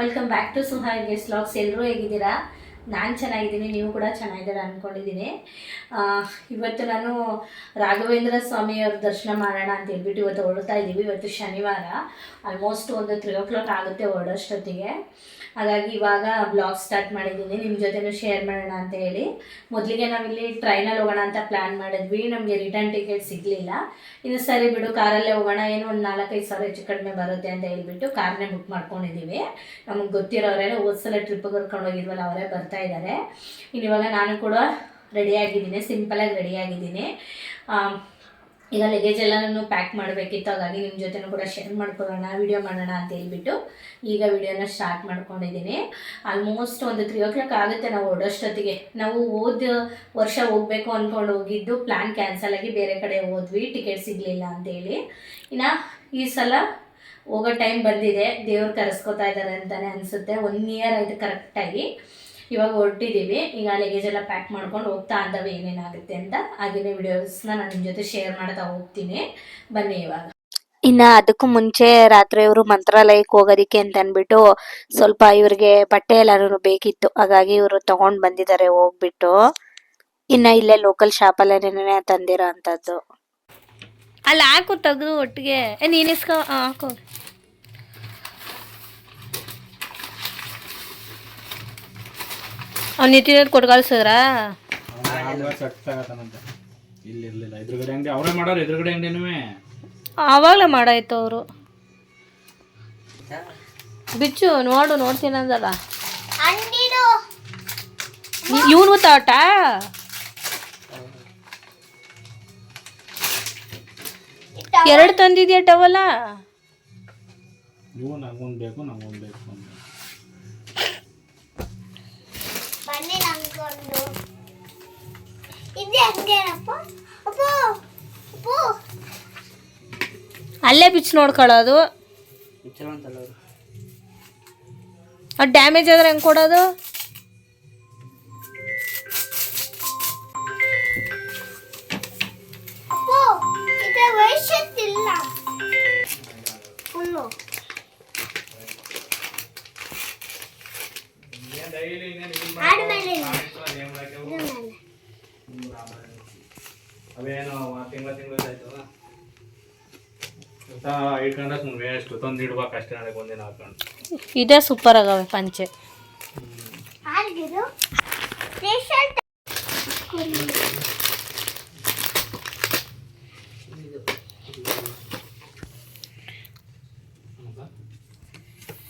Welcome back to Suha guess locks ಎಲ್ಲರೂ ಹೇಗಿದ್ದೀರಾ? ನಾನು ಚೆನ್ನಾಗಿದ್ದೀನಿ, ನೀವು ಕೂಡ ಚೆನ್ನಾಗಿದ್ದಾರೆ ಅಂದ್ಕೊಂಡಿದ್ದೀನಿ ಇವತ್ತು ನಾನು ರಾಘವೇಂದ್ರ ಸ್ವಾಮಿಯವ್ರ ದರ್ಶನ ಮಾಡೋಣ ಅಂತ ಹೇಳ್ಬಿಟ್ಟು ಇವತ್ತು ಹೊರಡ್ತಾ ಇದ್ದೀವಿ. ಇವತ್ತು ಶನಿವಾರ ಆಲ್ಮೋಸ್ಟ್ ಒಂದು ತ್ರೀ ಓ ಕ್ಲಾಕ್ ಆಗುತ್ತೆ ಹೊರಡೋಷ್ಟೊತ್ತಿಗೆ ಹಾಗಾಗಿ ಇವಾಗ ಬ್ಲಾಗ್ ಸ್ಟಾರ್ಟ್ ಮಾಡಿದ್ದೀನಿ. ನಿಮ್ಮ ಜೊತೆನೂ ಶೇರ್ ಮಾಡೋಣ ಅಂತ ಹೇಳಿ. ಮೊದಲಿಗೆ ನಾವಿಲ್ಲಿ ಟ್ರೈನಲ್ಲಿ ಹೋಗೋಣ ಅಂತ ಪ್ಲ್ಯಾನ್ ಮಾಡಿದ್ವಿ. ನಮಗೆ ರಿಟರ್ನ್ ಟಿಕೆಟ್ ಸಿಗಲಿಲ್ಲ. ಇನ್ನು ಸರಿ ಬಿಡು ಕಾರಲ್ಲೇ ಹೋಗೋಣ. ಏನು ಒಂದು ನಾಲ್ಕೈದು ಸಾವಿರ ಹೆಚ್ಚು ಕಡಿಮೆ ಬರುತ್ತೆ ಅಂತ ಹೇಳ್ಬಿಟ್ಟು ಕಾರನ್ನೇ ಬುಕ್ ಮಾಡ್ಕೊಂಡಿದ್ದೀವಿ. ನಮಗೆ ಗೊತ್ತಿರೋರೇನೋ ಹೋದ್ಸಲ ಟ್ರಿಪ್ಪಿಗೆ ಕರ್ಕೊಂಡು ಹೋಗಿದ್ವಲ್ಲ, ಅವರೇ ಬರ್ತಾ ಇದ್ದಾರೆ. ಇನ್ನು ಇವಾಗ ನಾನು ಕೂಡ ರೆಡಿಯಾಗಿದ್ದೀನಿ ಸಿಂಪಲಾಗಿ ರೆಡಿಯಾಗಿದ್ದೀನಿ ಈಗ ಲಗೇಜ್ ಎಲ್ಲ ನಾನು ಪ್ಯಾಕ್ ಮಾಡಬೇಕಿತ್ತು, ಹಾಗಾಗಿ ನಿಮ್ಮ ಜೊತೆನೂ ಕೂಡ ಶೇರ್ ಮಾಡ್ಕೊಳ್ಳೋಣ ವಿಡಿಯೋ ಮಾಡೋಣ ಅಂತ ಹೇಳ್ಬಿಟ್ಟು ಈಗ ವಿಡಿಯೋನ ಸ್ಟಾರ್ಟ್ ಮಾಡ್ಕೊಂಡಿದ್ದೀನಿ. ಆಲ್ಮೋಸ್ಟ್ ಒಂದು ತ್ರೀ ಓ ಕ್ಲಾಕ್ ಆಗುತ್ತೆ ನಾವು ಓಡೋಷ್ಟೊತ್ತಿಗೆ. ನಾವು ಹೋದ ವರ್ಷ ಹೋಗಬೇಕು ಅಂದ್ಕೊಂಡು ಹೋಗಿದ್ದು ಪ್ಲ್ಯಾನ್ ಕ್ಯಾನ್ಸಲ್ ಆಗಿ ಬೇರೆ ಕಡೆ ಹೋದ್ವಿ ಟಿಕೆಟ್ ಸಿಗಲಿಲ್ಲ ಅಂತೇಳಿ. ಇನ್ನು ಈ ಸಲ ಹೋಗೋ ಟೈಮ್ ಬಂದಿದೆ, ದೇವ್ರು ಕರೆಸ್ಕೊತಾ ಇದ್ದಾರೆ ಅಂತಲೇ ಅನಿಸುತ್ತೆ ಒನ್ ಇಯರ್ ಆಯಿತು ಕರೆಕ್ಟಾಗಿ ಇವಾಗ ಹೊರಟಿದ್ದೀವಿ ಈಗ ಲಗೇಜ್ ಎಲ್ಲ ಪ್ಯಾಕ್ ಮಾಡ್ಕೊಂಡು ಹೋಗ್ತಾ ಅಂದವೆ ಏನೇನಾಗುತ್ತೆ ಅಂತ. ಹಾಗೆಯೇ ವಿಡಿಯೋಸ್ನ ನಾನು ನಿಮ್ಮ ಜೊತೆ ಶೇರ್ ಮಾಡ್ತಾ ಹೋಗ್ತೀನಿ. ಬನ್ನಿ ಇವಾಗ. ಇನ್ನ ಅದಕ್ಕೂ ಮುಂಚೆ ರಾತ್ರಿ ಇವರು ಮಂತ್ರಾಲಯಕ್ಕೆ ಹೋಗೋದಿಕ್ಕೆ ಅಂತ ಅಂದ್ಬಿಟ್ಟು ಸ್ವಲ್ಪ ಇವ್ರಿಗೆ ಬಟ್ಟೆ ಎಲ್ಲರೂ ಬೇಕಿತ್ತು. ಹಾಗಾಗಿ ಇವರು ತಗೊಂಡ್ ಬಂದಿದ್ದಾರೆ ಹೋಗ್ಬಿಟ್ಟು. ಇನ್ನ ಇಲ್ಲೇ ಲೋಕಲ್ ಶಾಪ್ ಅಲ್ಲೇನೆ ತಂದಿರೋ ಅಂತದ್ದು. ಅಲ್ಲಿ ಹಾಕು ತೆಗೆದು ಒಟ್ಟಿಗೆ. ನೀನು ಹಾಕೋ ಹಾಕು. ಅವ್ನು ಕೊಟ್ಟು ಕಳ್ಸಿದ್ರಾ ಸೆಟ್ ಆಗತ್ತಾನಂತೆ ಇಲ್ಲಿ ಇರ್ಲಿಲ್ಲ ಎದುರುಗಡೆ ಅಂಗಡಿ ಅವರೇ ಮಾಡೋರು ಎದುರುಗಡೆ ಅಂಗಡಿನೂ ಆವಾಗಲೇ ಮಾಡಾಯ್ತು ಅವರು. ಬಿಚ್ಚು ನೋಡು ನೋಡ್ತೀನಿ ಅಂದಲ್ಲ. ಇವನು ತಾಟ ಎರಡು ತಂದಿದ್ಯಾ ಟವಲ್ಲ ನೀವು ನಂಗೊಂದು ಬೇಕು ನಂಗೊಂದು ಅಲ್ಲೇ ಬಿಚ್ಚು ನೋಡ್ಕೊಳ್ಳೋದು ಅದು. ಡ್ಯಾಮೇಜ್ ಆದ್ರೆ ಹೆಂಗೆ ಕೊಡೋದು? ಅವೇನು ತಿಂಗಳ ತಿಂಗಳ ಆಯ್ತಲ್ಲ? ಇಟ್ಕೊಂಡ್ರೆ ಸುಮ್ಮನೆ ವೇಸ್ಟ್ ತಂದು ಇಡ್ಬೇಕು ಅಷ್ಟೇ ನನಗೆ ಒಂದಿನ ಹಾಕೊಂಡು. ಇದೇ ಸೂಪರ್ ಆಗವೆ ಪಂಚೆ.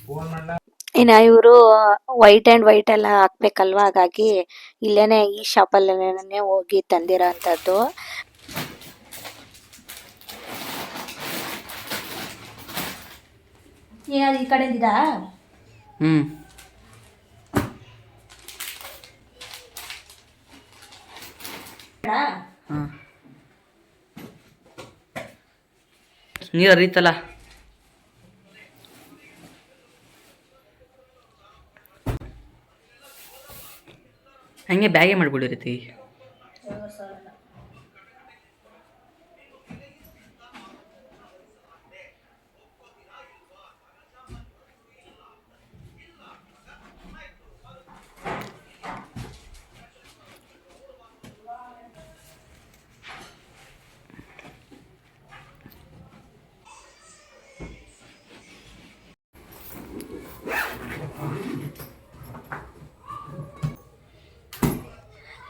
ಫೋನ್ ಮಾಡ್ಲ? ಇನ್ನ ಇವರು ವೈಟ್ ಅಂಡ್ ವೈಟ್ ಎಲ್ಲ ಹಾಕ್ಬೇಕಲ್ವಾ? ಹಾಗಾಗಿ ಇಲ್ಲೇನೆ ಈ ಶಾಪ್ ಅಲ್ಲೇನೆ ಹೋಗಿ ತಂದಿರೋ ಅಂತದ್ದು ಈ ಹ್ಮ್. ನೀರು ಹರಿತಲ್ಲ ಹಂಗೆ ಬ್ಯಾಗೆ ಮಾಡ್ಬಿಡಿ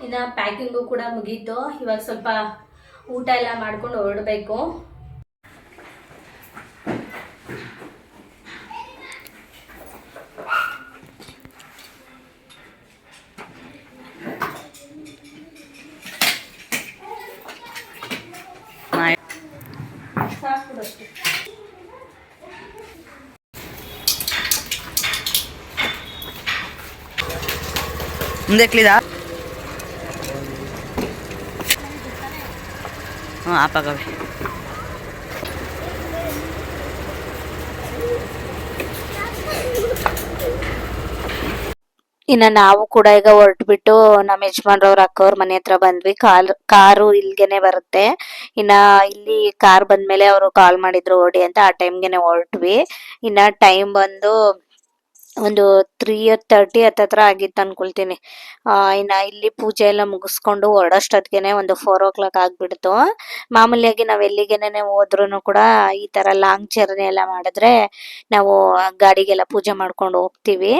ಇನ್ನು ಪ್ಯಾಕಿಂಗು ಕೂಡ ಮುಗೀತು. ಇವಾಗ ಸ್ವಲ್ಪ ಊಟ ಎಲ್ಲ ಮಾಡ್ಕೊಂಡು ಹೊರಡಬೇಕು. ಮುಂದೆ ಎಕ್ಲಿದಾ ಹ್ಞೂ ಇನ್ನ ನಾವು ಕೂಡ ಈಗ ಹೊರಟ್ಬಿಟ್ಟು ನಮ್ಮ ಯಜಮಾನ್ರವ್ರ ಅಕ್ಕವ್ರ ಮನೆ ಹತ್ರ ಬಂದ್ವಿ. ಕಾಲ್, ಕಾರು ಇಲ್ಗೆನೆ ಬರುತ್ತೆ. ಇನ್ನ ಇಲ್ಲಿ ಕಾರ್ ಬಂದ್ಮೇಲೆ ಅವರು ಕಾಲ್ ಮಾಡಿದ್ರು ಓಡಿ ಅಂತ ಆ ಟೈಮ್ಗೆನೆ ಹೊರಟ್ವಿ. ಇನ್ನ ಟೈಮ್ ಬಂದು ಒಂದು ತ್ರೀ ತರ್ಟಿ ಹತ್ತತ್ರ ಆಗಿತ್ತು ಅನ್ಕೊಳ್ತೀನಿ. ಇನ್ನು ಇಲ್ಲಿ ಪೂಜೆ ಎಲ್ಲ ಮುಗಿಸ್ಕೊಂಡು ಹೊರಡೋಷ್ಟೊತ್ತಿಗೆ ಒಂದು ಫೋರ್ ಓ ಕ್ಲಾಕ್ ಆಗ್ಬಿಡ್ತು. ಮಾಮೂಲಿಯಾಗಿ ನಾವು ಎಲ್ಲಿಗೆನೆ ಹೋದ್ರೂ ಕೂಡ ಈ ತರ ಲಾಂಗ್ ಜರ್ನಿ ಎಲ್ಲ ಮಾಡಿದ್ರೆ ನಾವು ಗಾಡಿಗೆಲ್ಲ ಪೂಜೆ ಮಾಡ್ಕೊಂಡು ಹೋಗ್ತೀವಿ.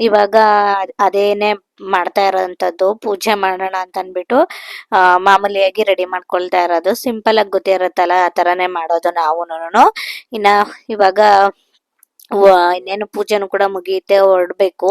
ಇವಾಗ ಅದ್- ಅದೇನೆ ಮಾಡ್ತಾ ಇರೋಂಥದ್ದು, ಪೂಜೆ ಮಾಡೋಣ ಅಂತ ಅಂದ್ಬಿಟ್ಟು ಮಾಮೂಲಿಯಾಗಿ ರೆಡಿ ಮಾಡ್ಕೊಳ್ತಾ ಇರೋದು. ಸಿಂಪಲ್ ಆಗಿ ಗೊತ್ತಿರುತ್ತಲ್ಲ ಆ ಥರನೇ ಮಾಡೋದು ನಾವು ಇನ್ನ ಇವಾಗ ಇನ್ನೇನು ಪೂಜೆನೂ ಕೂಡ ಮುಗಿಯುತ್ತೆ ಹೊರಡ್ಬೇಕು.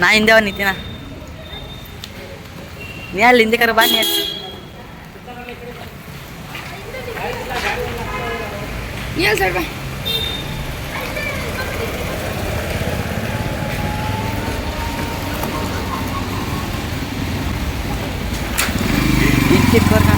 ನಾ ಹಿಂದೆ ಅವ ನಿಂತಿನ ನೀ ಅಲ್ಲಿ ಹಿಂದೆ ಕರ ಬಾ ನೀ ಅಲ್ಲಿ. ಚಿಕ್ಕವ್ರ್ ಕಂಡ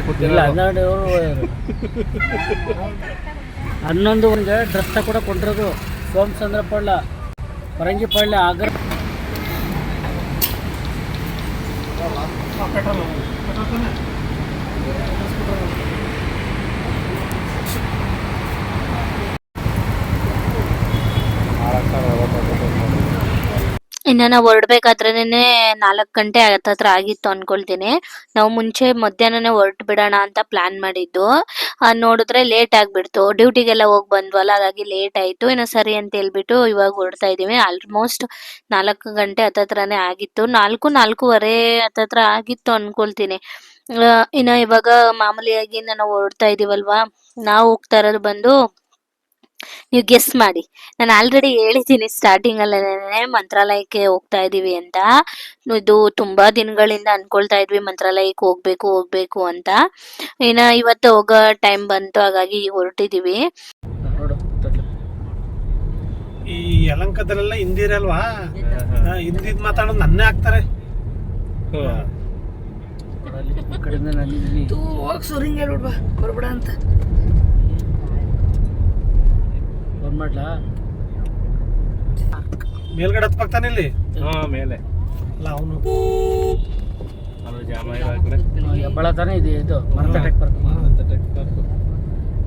ಕೂತಿಲ್ಲ ಹನ್ನೆರಡು ಹನ್ನೊಂದು ಒಂದು ಡ್ರೆಸ್ ಕೂಡ ಕೊಂಡಿರೋದು ಸೋಮಚಂದ್ರ ಪಳ್ಳ ಪರಂಗಿ ಪಳ್ಳ ಆಗ್ರ ಇನ್ನ ನಾವು ಹೊರಡ್ಬೇಕಾದ್ರೇನೆ ನಾಲ್ಕು ಗಂಟೆ ಹತ್ತತ್ರ ಆಗಿತ್ತು ಅನ್ಕೊಳ್ತೀನಿ. ನಾವು ಮುಂಚೆ ಮಧ್ಯಾಹ್ನನೇ ಹೊರಟು ಬಿಡೋಣ ಅಂತ ಪ್ಲಾನ್ ಮಾಡಿದ್ದು. ನೋಡಿದ್ರೆ ಲೇಟ್ ಆಗ್ಬಿಡ್ತು. ಡ್ಯೂಟಿಗೆಲ್ಲ ಹೋಗಿ ಬಂದ್ವಲ್ಲ, ಹಾಗಾಗಿ ಲೇಟ್ ಆಯ್ತು. ಇನ್ನ ಸರಿ ಅಂತ ಹೇಳ್ಬಿಟ್ಟು ಇವಾಗ ಹೊರಡ್ತಾ ಇದೀವಿ ಆಲ್ಮೋಸ್ಟ್ ನಾಲ್ಕು ಗಂಟೆ ಹತ್ತತ್ರನೇ ಆಗಿತ್ತು. ನಾಲ್ಕು, ನಾಲ್ಕೂವರೆ ಹತ್ತತ್ರ ಆಗಿತ್ತು ಅನ್ಕೊಳ್ತೀನಿ. ಇನ್ನ ಇನ್ನು ಇವಾಗ ಮಾಮೂಲಿಯಾಗಿ ನಾವು ಹೊರಡ್ತಾ ಇದೀವಲ್ವಾ? ನಾವು ಹೋಗ್ತಾ ಇರೋದು ಬಂದು ನೀವು ಗೆಸ್ ಮಾಡಿ. ನಾನು ಆಲ್ರೆಡಿ ಹೇಳಿದ್ದೀನಿ ಸ್ಟಾರ್ಟಿಂಗ್ ಅಲ್ಲೇ ಮಂತ್ರಾಲಯಕ್ಕೆ ಹೋಗ್ತಾ ಇದೀವಿ ಅಂತ. ಇದು ತುಂಬಾ ದಿನಗಳಿಂದ ಅನ್ಕೊಳ್ತಾ ಇದ್ವಿ ಮಂತ್ರಾಲಯಕ್ಕೆ ಹೋಗ್ಬೇಕು ಹೋಗ್ಬೇಕು ಅಂತ. ಇನ್ನ ಇವತ್ತು ಹೋಗೋ ಟೈಮ್ ಬಂತು ಹಾಗಾಗಿ ಹೊರಟಿದೀವಿ. ಈ ಯಲಂಕದಲ್ಲೆಲ್ಲ ಹಿಂದಿರಲ್ವಾ? ಹಿಂದಿದ್ ಮಾತಾಡೋದು ನನ್ನೇ ಆಗ್ತಾರೆ ಕೊಡಲಿ, ಈ ಕಡೆಯಿಂದ ನಾನು ಇಲ್ಲಿ ಫೋನ್ ಮಾಡ್ಲಾ? ಮೇಲ್ಗಡೆ ಹತ್ಬಾಗ್ತಾನೆ ಇಲ್ಲಿ? ಹಾ ಮೇಲೆ. ಅಲ್ಲ ಅವನು. ಜಾಮ ಹೆಬ್ಬಳ ತಾನೇ ಇದೆ ಇದು? ಮರತ ಟೆಕ್ ಪಾರ್ಕ್.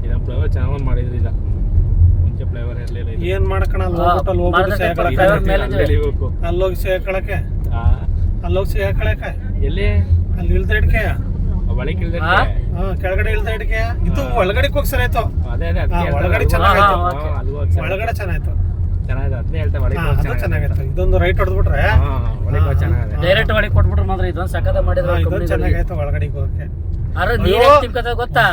ಇದನ್ನ ಫ್ಲೇವರ್ ಚೆನ್ನಾಗಿ ಮಾಡಿದ್ರಿಲ್ಲ ಮುಂಚೆ ಫ್ಲೇವರ್ ಇರಲಿಲ್ಲ ಏನ್ ಮಾಡಕಣ ಅಲ್ಲಿ ಹೋಗ್ಬಿಟ್ಟು ಅಲ್ಲಿ ಹೋಗ್ಬಿಟ್ಟು ಟೆಕ್ ಪಾರ್ಕ್. ಮೇಲೆ ಅಲ್ಲಿ ಅಲ್ಲೋಗಿ ಸೇರ್ಕೊಳಕ್ಕೆ ಎಲ್ಲಿ? ಅಲ್ಲಿ ಇಳ್ದ ಇಡ್ಕೆ ಬಳಿಕ ಕೆಳಗಡೆ ಇಲ್ದ ಇಡ್ಕೆ ಇದು ಒಳಗಡೆ ಹೋಗಿ ಸರಿ ಆಯ್ತು. ಅದೇ ಅದೇ ಒಳಗಡೆ. ಚೆನ್ನಾಗಾಯ್ತು. ಒಳಗಡೆ ಚೆನ್ನಾಯ್ತು ಚೆನ್ನಾಗಿದೆ ಅದನ್ನೇ ಹೇಳ್ತಾ ಒಳಗೆ ಹಾ ಹೋಗಿ ಅದು ಚೆನ್ನಾಗೈತೆ ಇದೊಂದು ರೈಟ್ ಹೊಡೆದ್ಬಿಟ್ರೆ? ಒಳಗೆ ಚೆನ್ನಾಗಿದೆ ಡೈರೆಕ್ಟ್ ಒಳಗೆ ಕೊಟ್ಬಿಟ್ರು ಮಾತ್ರ ಇದೊಂದು ಸಕದ ಮಾಡಿದ್ರು ಇದೊಂದು ಚೆನ್ನಾಗೈತೆ ಒಳಗಡೆ ಹೋಗಕ್ಕೆ. ಅರೆ ನೀರ್ ತಿಮ್ಕದ ಗೊತ್ತಾ?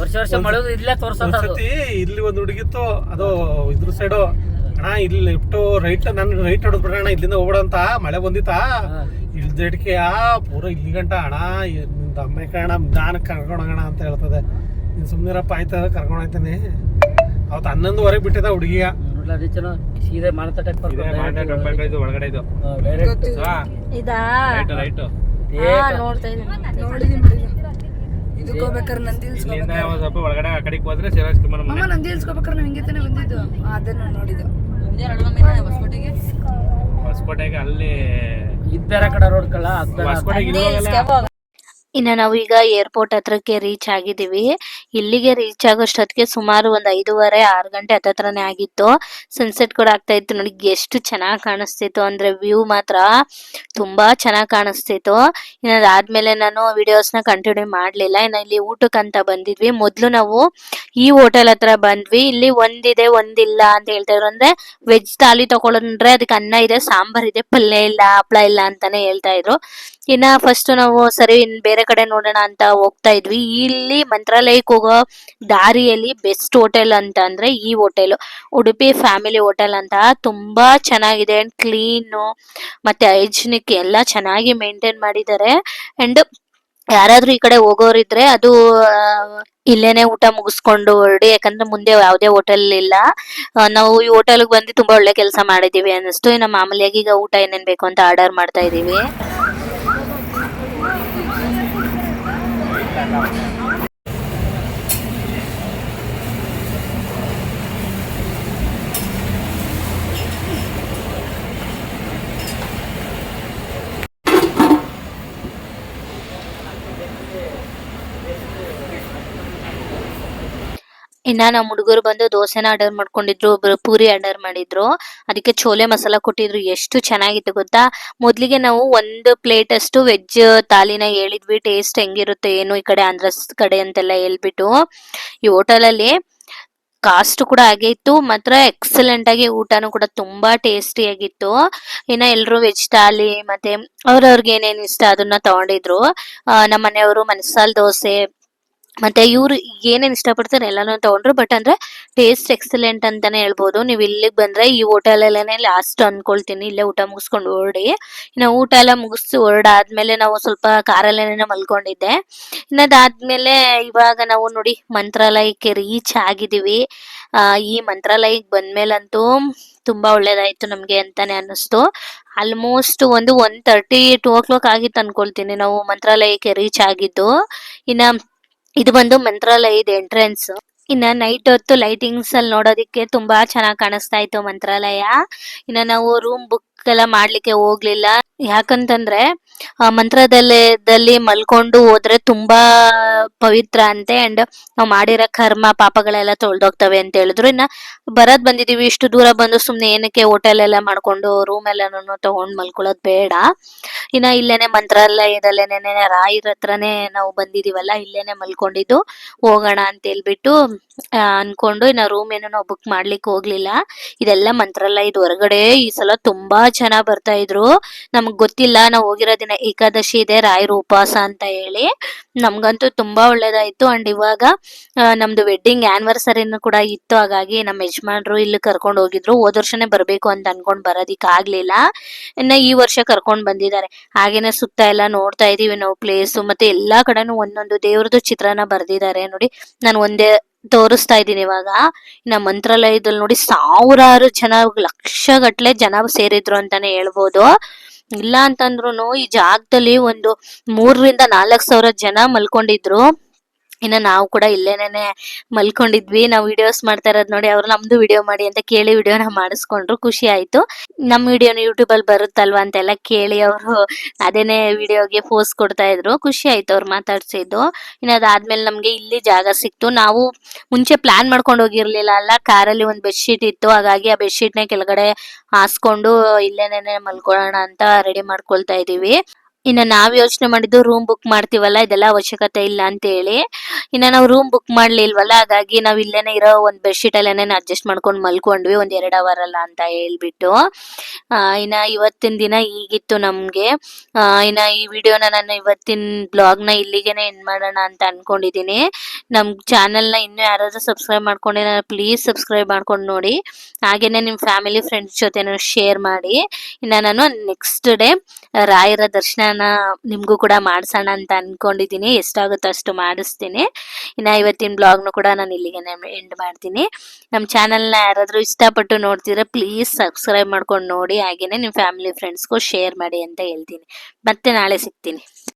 ವರ್ಷ ವರ್ಷ ಮಳೆದು ಇಲ್ಲೇ ತೋರ್ಸೋದು ಅದು. ಇಲ್ಲಿ ಒಂದು ಹುಡುಗಿತ್ತು ಅದು ಇದ್ರ ಸೈಡು ಅಣ್ಣ ಇಲ್ಲಿ ಲೆಫ್ಟ್ ರೈಟ್ ನನ್ ರೈಟ್ ಹೊಡೆದ್ಬಿಡ್ರೆ ಅಣ್ಣ ಇಲ್ಲಿಂದ ಹೋಗ್ಬಿಡಂತ ಮಳೆ ಬಂದಿತ್ತಾ? ಆ ಪೂರ ಇಲ್ಲಿ ಗಂಟ. ಅಣ್ಣ ಅಮ್ಮ ಕಣ ದಾನಕ್ಕೆ ಕರ್ಕೊಂಡೋಗೋಣ ಅಂತ ಹೇಳ್ತದೆ. ನೀನ್ ಸುಮ್ನಿರಪ್ಪ ಆಯ್ತದ ಕರ್ಕೊಂಡು ಅವತ್ ಅವತ್ತು ಹನ್ನೊಂದುವರೆಗೆ ಬಿಟ್ಟಿದ ಹುಡುಗಿಯ. ಇದೆ. ಇದು ಒಳಗಡೆ ಇದು. ಸ್ವಲ್ಪ ಒಳಗಡೆ ಆ ಕಡೆಗೆ ಹೋದ್ರೆ ಮನೆ ಹೊಸಕೋಟೆಗೆ. ಅಲ್ಲಿ ಇದ್ದಾರೆ ಬೇರೆ ಕಡೆ ರೋಡ್ ಕಳ್ಳ ಹೊಸಕೋಟೆಗೆ ಇನ್ನ ನಾವು ಈಗ ಏರ್ಪೋರ್ಟ್ ಹತ್ರಕ್ಕೆ ರೀಚ್ ಆಗಿದ್ದೀವಿ. ಇಲ್ಲಿಗೆ ರೀಚ್ ಆಗೋಷ್ಟೊತ್ತಿಗೆ ಸುಮಾರು ಒಂದ್ ಐದೂವರೆ, ಆರು ಗಂಟೆ ಹತ್ತತ್ರನೇ ಆಗಿತ್ತು. ಸನ್ಸೆಟ್ ಕೂಡ ಆಗ್ತಾ ಇತ್ತು. ನೋಡಿ, ಎಷ್ಟು ಚೆನ್ನಾಗಿ ಕಾಣಿಸ್ತಿತ್ತು. ಅಂದ್ರೆ ವ್ಯೂ ಮಾತ್ರ ತುಂಬಾ ಚೆನ್ನಾಗಿ ಕಾಣಿಸ್ತಿತ್ತು. ಇನ್ನ ನಾನು ವಿಡಿಯೋಸ್ನ ಕಂಟಿನ್ಯೂ ಮಾಡ್ಲಿಲ್ಲ. ಇನ್ನ ಇಲ್ಲಿ ಊಟಕ್ಕಂತ ಬಂದಿದ್ವಿ. ಮೊದ್ಲು ನಾವು ಈ ಹೋಟೆಲ್ ಹತ್ರ ಬಂದ್ವಿ. ಇಲ್ಲಿ ಒಂದಿದೆ, ಒಂದಿಲ್ಲ ಅಂತ ಹೇಳ್ತಾ ಇದ್ರು. ಅಂದ್ರೆ ವೆಜ್ ತಾಲಿ ತಗೊಳಂದ್ರೆ ಅದಕ್ಕೆ ಅನ್ನ ಇದೆ, ಸಾಂಬಾರ್ ಇದೆ, ಪಲ್ಯ ಇಲ್ಲ, ಹಪ್ಳ ಇಲ್ಲ ಅಂತಾನೆ ಹೇಳ್ತಾ ಇದ್ರು. ಇನ್ನ ಫಸ್ಟ್ ನಾವು ಸರಿ, ಇನ್ ಬೇರೆ ಕಡೆ ನೋಡೋಣ ಅಂತ ಹೋಗ್ತಾ ಇದ್ವಿ. ಇಲ್ಲಿ ಮಂತ್ರಾಲಯಕ್ಕೆ ಹೋಗೋ ದಾರಿಯಲ್ಲಿ ಬೆಸ್ಟ್ ಹೋಟೆಲ್ ಅಂತ ಅಂದ್ರೆ ಈ ಹೋಟೆಲ್ ಉಡುಪಿ ಫ್ಯಾಮಿಲಿ ಹೋಟೆಲ್ ಅಂತ. ತುಂಬಾ ಚೆನ್ನಾಗಿದೆ ಅಂಡ್ ಕ್ಲೀನ್ ಮತ್ತೆ ಹೈಜಿನಿಕ್ ಎಲ್ಲ ಚೆನ್ನಾಗಿ ಮೇಂಟೈನ್ ಮಾಡಿದ್ದಾರೆ. ಅಂಡ್ ಯಾರಾದ್ರೂ ಈ ಕಡೆ ಹೋಗೋರಿದ್ರೆ ಅದು ಇಲ್ಲೇನೆ ಊಟ ಮುಗಿಸ್ಕೊಂಡು ಹೊರಡಿ. ಯಾಕಂದ್ರೆ ಮುಂದೆ ಯಾವುದೇ ಹೋಟೆಲ್ ಇಲ್ಲ. ನಾವು ಈ ಹೋಟೆಲ್ ಬಂದು ತುಂಬಾ ಒಳ್ಳೆ ಕೆಲಸ ಮಾಡಿದೀವಿ ಅನ್ನಿಸ್ತು. ಇನ್ನು ಮಾಮೂಲಿಯಾಗಿ ಈಗ ಊಟ ಏನೇನ್ ಬೇಕು ಅಂತ ಆರ್ಡರ್ ಮಾಡ್ತಾ ಇದೀವಿ acá. ಇನ್ನ ನಮ್ ಹುಡುಗರು ಬಂದು ದೋಸೆನ ಆರ್ಡರ್ ಮಾಡ್ಕೊಂಡಿದ್ರು, ಒಬ್ರು ಪೂರಿ ಆರ್ಡರ್ ಮಾಡಿದ್ರು. ಅದಕ್ಕೆ ಚೋಲೆ ಮಸಾಲ ಕೊಟ್ಟಿದ್ರು, ಎಷ್ಟು ಚೆನ್ನಾಗಿತ್ತು ಗೊತ್ತಾ? ಮೊದ್ಲಿಗೆ ನಾವು ಒಂದು ಪ್ಲೇಟ್ ಅಷ್ಟು ವೆಜ್ ತಾಲಿನ ಹೇಳಿದ್ವಿ ಟೇಸ್ಟ್ ಹೆಂಗಿರುತ್ತೆ ಏನು ಈ ಕಡೆ ಆಂಧ್ರ ಕಡೆ ಅಂತೆಲ್ಲ ಹೇಳ್ಬಿಟ್ಟು. ಈ ಹೋಟೆಲಲ್ಲಿ ಕಾಸ್ಟ್ ಕೂಡ ಆಗಿತ್ತು ಮಾತ್ರ ಎಕ್ಸಲೆಂಟ್ ಆಗಿ ಊಟನೂ ಕೂಡ ತುಂಬಾ ಟೇಸ್ಟಿ ಆಗಿತ್ತು. ಇನ್ನ ಎಲ್ರು ವೆಜ್ ತಾಲಿ ಮತ್ತೆ ಅವ್ರವ್ರಿಗೆ ಏನೇನ್ ಇಷ್ಟ ಅದನ್ನ ತಗೊಂಡಿದ್ರು. ನಮ್ಮ ಮನೆಯವರು ಮನ್ಸಾಲ್ ದೋಸೆ ಮತ್ತೆ ಇವ್ರು ಏನೇನು ಇಷ್ಟಪಡ್ತಾರೆ ಎಲ್ಲಾನು ತಗೊಂಡ್ರು ಬಟ್ ಅಂದ್ರೆ ಟೇಸ್ಟ್ ಎಕ್ಸಲೆಂಟ್ ಅಂತಾನೆ ಹೇಳ್ಬೋದು. ನೀವು ಇಲ್ಲಿಗೆ ಬಂದ್ರೆ ಈ ಹೋಟೆಲ್ ಅಲ್ಲೇನೆ ಲಾಸ್ಟ್ ಅನ್ಕೊಳ್ತೀನಿ. ಇಲ್ಲೇ ಊಟ ಮುಗಿಸ್ಕೊಂಡು ಹೊರಡಿ ಇನ್ನು ಊಟ ಎಲ್ಲ ಮುಗಿಸಿ ಹೊರಡಾದ್ಮೇಲೆ ನಾವು ಸ್ವಲ್ಪ ಕಾರಲ್ಲೇನೆ ಮಲ್ಕೊಂಡಿದ್ದೆ. ಇನ್ನ ಅದಾದ್ಮೇಲೆ ಇವಾಗ ನಾವು ನೋಡಿ ಮಂತ್ರಾಲಯಕ್ಕೆ ರೀಚ್ ಆಗಿದೀವಿ ಈ ಮಂತ್ರಾಲಯಕ್ಕೆ ಬಂದ್ಮೇಲಂತೂ ತುಂಬಾ ಒಳ್ಳೇದಾಯ್ತು ನಮ್ಗೆ ಅಂತಾನೆ ಅನ್ನಿಸ್ತು. ಆಲ್ಮೋಸ್ಟ್ ಒಂದು one thirty two o'clock ಆಗಿತ್ತು ಅನ್ಕೊಳ್ತೀನಿ ನಾವು ಮಂತ್ರಾಲಯಕ್ಕೆ ರೀಚ್ ಆಗಿದ್ದು. ಇನ್ನ ಇದು ಬಂದು ಮಂತ್ರಾಲಯದ ಎಂಟ್ರೆನ್ಸ್ ಇನ್ನ ನೈಟ್ ಹೊತ್ತು ಲೈಟಿಂಗ್ಸ್ ಅಲ್ಲಿ ನೋಡೋದಿಕ್ಕೆ ತುಂಬಾ ಚೆನ್ನಾಗಿ ಕಾಣಿಸ್ತಾ ಇತ್ತು ಮಂತ್ರಾಲಯ. ಇನ್ನ ನಾವು ರೂಮ್ ಬುಕ್ ಎಲ್ಲ ಮಾಡ್ಲಿಕ್ಕೆ ಹೋಗ್ಲಿಲ್ಲ. ಯಾಕಂತಂದ್ರೆ ಆ ಮಂತ್ರದಲ್ಲಿ ಮಲ್ಕೊಂಡು ಹೋದ್ರೆ ತುಂಬಾ ಪವಿತ್ರ ಅಂತೆ. ಅಂಡ್ ನಾವು ಮಾಡಿರೋ ಕರ್ಮ ಪಾಪಗಳೆಲ್ಲ ತೊಳ್ದೋಗ್ತವೆ ಅಂತ ಹೇಳಿದ್ರು. ಇನ್ನ ಬರದ್ ಬಂದಿದೀವಿ. ಇಷ್ಟು ದೂರ ಬಂದು ಸುಮ್ನೆ ಏನಕ್ಕೆ ಹೋಟೆಲ್ ಎಲ್ಲ ಮಾಡ್ಕೊಂಡು ರೂಮ್ ಎಲ್ಲಾನು ತಗೊಂಡ್ ಮಲ್ಕೊಳ್ಳೋದ್ ಬೇಡ. ಇನ್ನ ಇಲ್ಲೇನೆ ಮಂತ್ರಾಲಯದಲ್ಲೇನೆ ರಾಯರ ಹತ್ರನೇ ನಾವು ಬಂದಿದೀವಲ್ಲ, ಇಲ್ಲೇನೆ ಮಲ್ಕೊಂಡಿದ್ದು. ಹೋಗೋಣ ಅಂತ ಹೇಳ್ಬಿಟ್ಟು ಅನ್ಕೊಂಡು ಇನ್ನ ರೂಮ್ ಏನು ನಾವು ಬುಕ್ ಮಾಡ್ಲಿಕ್ಕೆ ಹೋಗ್ಲಿಲ್ಲ. ಇದೆಲ್ಲ ಮಂತ್ರಾಲಯದ ಹೊರಗಡೆ ಈ ಸಲ ತುಂಬಾ ಜನ ಬರ್ತಾ ಇದ್ರು. ನಮ್ಗ್ ಗೊತ್ತಿಲ್ಲ. ನಾವು ಹೋಗಿರೋ ಏಕಾದಶಿ ಇದೆ, ರಾಯರ ಉಪವಾಸ ಅಂತ ಹೇಳಿ. ನಮ್ಗಂತೂ ತುಂಬಾ ಒಳ್ಳೇದಾಯ್ತು. ಅಂಡ್ ಇವಾಗ ನಮ್ದು ವೆಡ್ಡಿಂಗ್ ಆನಿವರ್ಸರಿನ ಕೂಡ ಇತ್ತು. ಹಾಗಾಗಿ ನಮ್ಮ ಯಜಮಾನ್ರು ಇಲ್ಲಿ ಕರ್ಕೊಂಡು ಹೋಗಿದ್ರು. ಹೋದ ವರ್ಷನೇ ಬರಬೇಕು ಅಂತ ಅನ್ಕೊಂಡ್ ಬರೋದಿಕ್ ಆಗ್ಲಿಲ್ಲ. ಇನ್ನ ಈ ವರ್ಷ ಕರ್ಕೊಂಡ್ ಬಂದಿದ್ದಾರೆ. ಹಾಗೇನೆ ಸುತ್ತ ಎಲ್ಲ ನೋಡ್ತಾ ಇದೀವಿ ನಾವು ಪ್ಲೇಸ್ ಮತ್ತೆ ಎಲ್ಲಾ ಕಡೆನೂ ಒಂದೊಂದು ದೇವ್ರದ್ದು ಚಿತ್ರನ ಬರ್ದಿದ್ದಾರೆ ನೋಡಿ. ನಾನು ಒಂದೇ ತೋರಿಸ್ತಾ ಇದ್ದೀನಿ ಇವಾಗ. ಇನ್ನ ಮಂತ್ರಾಲಯದಲ್ಲಿ ನೋಡಿ ಸಾವಿರಾರು ಜನ ಲಕ್ಷ ಗಟ್ಲೆ ಜನ ಸೇರಿದ್ರು ಅಂತಾನೆ ಹೇಳ್ಬೋದು. ಇಲ್ಲ ಅಂತಂದ್ರುನು ಈ ಜಾಗದಲ್ಲಿ ಒಂದು ಮೂರರಿಂದ ನಾಲ್ಕ್ ಸಾವಿರ ಜನ ಮಲ್ಕೊಂಡಿದ್ರು. ಇನ್ನ ನಾವು ಕೂಡ ಇಲ್ಲೇನೇ ಮಲ್ಕೊಂಡಿದ್ವಿ. ನಾವು ವಿಡಿಯೋಸ್ ಮಾಡ್ತಾ ಇರೋದ್ ನೋಡಿ ಅವ್ರು ನಮ್ದು ವಿಡಿಯೋ ಮಾಡಿ ಅಂತ ಕೇಳಿ ವಿಡಿಯೋನ ಮಾಡಿಸ್ಕೊಂಡ್ರು. ಖುಷಿ ಆಯ್ತು. ನಮ್ ವಿಡಿಯೋನ ಯೂಟ್ಯೂಬ್ ಅಲ್ಲಿ ಬರುತ್ತಲ್ವಾ ಅಂತೆಲ್ಲ ಕೇಳಿ ಅವರು ಅದೇನೆ ವಿಡಿಯೋಗೆ ಫೋಸ್ ಕೊಡ್ತಾ ಇದ್ರು. ಖುಷಿ ಆಯ್ತು ಅವ್ರು ಮಾತಾಡ್ಸಿದ್ದು. ಇನ್ನ ಅದಾದ್ಮೇಲೆ ನಮ್ಗೆ ಇಲ್ಲಿ ಜಾಗ ಸಿಕ್ತು. ನಾವು ಮುಂಚೆ ಪ್ಲಾನ್ ಮಾಡ್ಕೊಂಡು ಹೋಗಿರ್ಲಿಲ್ಲ ಅಲ್ಲ. ಕಾರಲ್ಲಿ ಒಂದ್ ಬೆಡ್ಶೀಟ್ ಇತ್ತು. ಹಾಗಾಗಿ ಆ ಬೆಡ್ಶೀಟ್ನ ಕೆಳಗಡೆ ಹಾಸ್ಕೊಂಡು ಇಲ್ಲೇನೆ ಮಲ್ಕೊಳ್ಳೋಣ ಅಂತ ರೆಡಿ ಮಾಡ್ಕೊಳ್ತಾ ಇದೀವಿ. ಇನ್ನ ನಾವ್ ಯೋಚನೆ ಮಾಡಿದ್ದು ರೂಮ್ ಬುಕ್ ಮಾಡ್ತೀವಲ್ಲ, ಇದೆಲ್ಲ ಅವಶ್ಯಕತೆ ಇಲ್ಲ ಅಂತ ಹೇಳಿ ಇನ್ನ ನಾವು ರೂಮ್ ಬುಕ್ ಮಾಡ್ಲಿಲ್ವಲ್ಲ, ಹಾಗಾಗಿ ನಾವ್ ಇಲ್ಲೇನೆ ಇರೋ ಒಂದ್ ಬೆಡ್ಶೀಟ್ ಅಲ್ಲೇನೆ ಅಡ್ಜಸ್ಟ್ ಮಾಡ್ಕೊಂಡು ಮಲ್ಕೊಂಡ್ವಿ ಒಂದ್ ಎರಡ್ ಅವರ್ ಅಲ್ಲ ಅಂತ ಹೇಳ್ಬಿಟ್ಟು. ಇನ್ನ ಇವತ್ತಿನ ದಿನ ಈಗಿತ್ತು ನಮ್ಗೆ. ಇನ್ನ ಈ ವಿಡಿಯೋನ ನಾನು ಇವತ್ತಿನ ಬ್ಲಾಗ್ನ ಇಲ್ಲಿಗೆನೆ ಎಂಡ್ ಮಾಡೋಣ ಅಂತ ಅನ್ಕೊಂಡಿದೀನಿ. ನಮ್ ಚಾನೆಲ್ನ ಇನ್ನೂ ಯಾರಾದರೂ ಸಬ್ಸ್ಕ್ರೈಬ್ ಮಾಡ್ಕೊಂಡಿಲ್ಲ ಪ್ಲೀಸ್ ಸಬ್ಸ್ಕ್ರೈಬ್ ಮಾಡ್ಕೊಂಡು ನೋಡಿ. ಹಾಗೆಯೇ ನಿಮ್ಮ ಫ್ಯಾಮಿಲಿ, ಫ್ರೆಂಡ್ಸ್ ಜೊತೆನೂ ಶೇರ್ ಮಾಡಿ. ಇನ್ನ ನಾನು ನೆಕ್ಸ್ಟ್ ಡೇ ರಾಯರ ದರ್ಶನನ ನಿಮಗೂ ಕೂಡ ಮಾಡಿಸೋಣ ಅಂತ ಅಂದ್ಕೊಂಡಿದ್ದೀನಿ ಎಷ್ಟಾಗುತ್ತೋ ಅಷ್ಟು ಮಾಡಿಸ್ತೀನಿ. ಇನ್ನ ಇವತ್ತಿನ ಬ್ಲಾಗ್ನು ಕೂಡ ನಾನು ಇಲ್ಲಿಗೆ ಎಂಡ್ ಮಾಡ್ತೀನಿ. ನಮ್ಮ ಚಾನಲ್ನ ಯಾರಾದರೂ ಇಷ್ಟಪಟ್ಟು ನೋಡ್ತಿದ್ರೆ ಪ್ಲೀಸ್ ಸಬ್ಸ್ಕ್ರೈಬ್ ಮಾಡ್ಕೊಂಡು ನೋಡಿ. ಹಾಗೆಯೇ ನಿಮ್ಮ ಫ್ಯಾಮಿಲಿ, ಫ್ರೆಂಡ್ಸ್ಗೂ ಶೇರ್ ಮಾಡಿ ಅಂತ ಹೇಳ್ತೀನಿ. ಮತ್ತೆ ನಾಳೆ ಸಿಗ್ತೀನಿ.